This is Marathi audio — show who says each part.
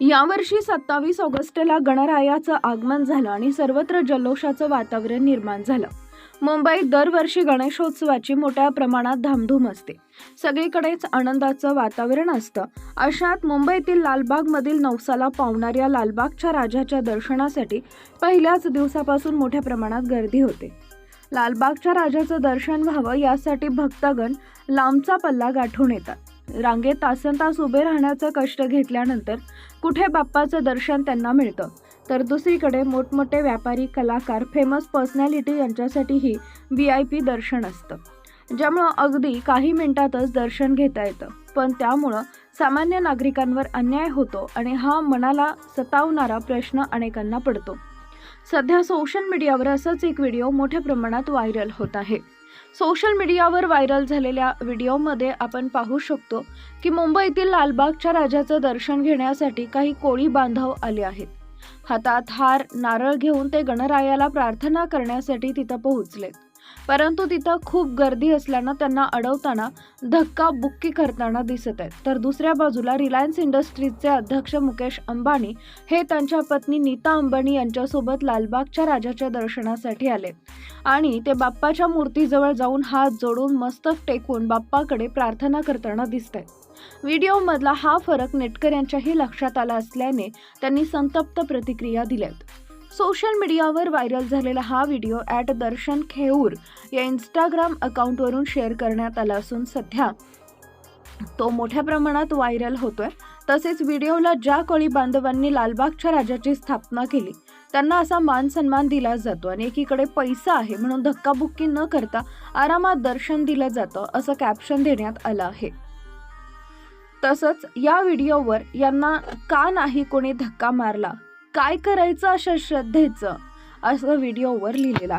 Speaker 1: यावर्षी सत्तावीस ऑगस्टला गणरायाचं आगमन झालं आणि सर्वत्र जल्लोषाचं वातावरण निर्माण झालं. मुंबईत दरवर्षी गणेशोत्सवाची मोठ्या प्रमाणात धामधूम असते. सगळीकडेच आनंदाचं वातावरण असतं. अशात मुंबईतील लालबागमधील नवसाला पावणाऱ्या लालबागच्या राजाच्या दर्शनासाठी पहिल्याच दिवसापासून मोठ्या प्रमाणात गर्दी होते. लालबागच्या राजाचं दर्शन व्हावं यासाठी भक्तगण लांबचा पल्ला गाठून येतात. रांगेत तासन तास उभे राहण्याचं कष्ट घेतल्यानंतर कुठे बाप्पाचं दर्शन त्यांना मिळतं? तर दुसरीकडे मोठमोठे व्यापारी कलाकार फेमस पर्सनॅलिटी यांच्यासाठीही व्ही आय पी दर्शन असतं. ज्यामुळं अगदी काही मिनिटातच दर्शन घेता येतं. पण त्यामुळं सामान्य नागरिकांवर अन्याय होतो आणि हा मनाला सतावणारा प्रश्न अनेकांना पडतो. सध्या सोशल मीडियावर असाच एक व्हिडिओ मोठ्या प्रमाणात व्हायरल होत आहे. सोशल मीडियावर व्हायरल झालेल्या व्हिडिओमध्ये आपण पाहू शकतो की मुंबईतील लालबागच्या राजाचं दर्शन घेण्यासाठी काही कोळी बांधव आले आहेत. हातात हार नारळ घेऊन ते गणरायाला प्रार्थना करण्यासाठी तिथं पोहोचलेत. परंतु तिथं खूप गर्दी असल्यानं त्यांना अडवताना धक्का बुक्की करताना दिसत आहेत. तर दुसऱ्या बाजूला रिलायन्स इंडस्ट्रीजचे अध्यक्ष मुकेश अंबानी हे त्यांच्या पत्नी नीता अंबानी यांच्यासोबत लालबागच्या राजाच्या दर्शनासाठी आले. आणि ते बाप्पाच्या मूर्तीजवळ जाऊन हात जोडून मस्तक टेकून बाप्पाकडे प्रार्थना करताना दिसत आहेत व्हिडिओमधला हा फरक नेटकऱ्यांच्याही लक्षात आला असल्याने त्यांनी संतप्त प्रतिक्रिया दिल्यात. सोशल मीडियावर व्हायरल झालेला हा व्हिडिओ ॲट दर्शन खेऊर या इंस्टाग्राम अकाउंटवरून शेअर करण्यात आला असून सध्या तो मोठ्या प्रमाणात व्हायरल होतोय. तसेच व्हिडिओला ज्या कोळी बांधवांनी लालबागच्या राजाची स्थापना केली त्यांना असा मान सन्मान दिला जातो आणि एकीकडे पैसा आहे म्हणून धक्काबुक्की न करता आरामात दर्शन दिलं जातं असं कॅप्शन देण्यात आलं आहे. तसंच या व्हिडिओवर यांना का नाही कोणी धक्का मारला? काय करायचं अशा श्रद्धेचं? असं व्हिडिओवर लिहिलेलं आहे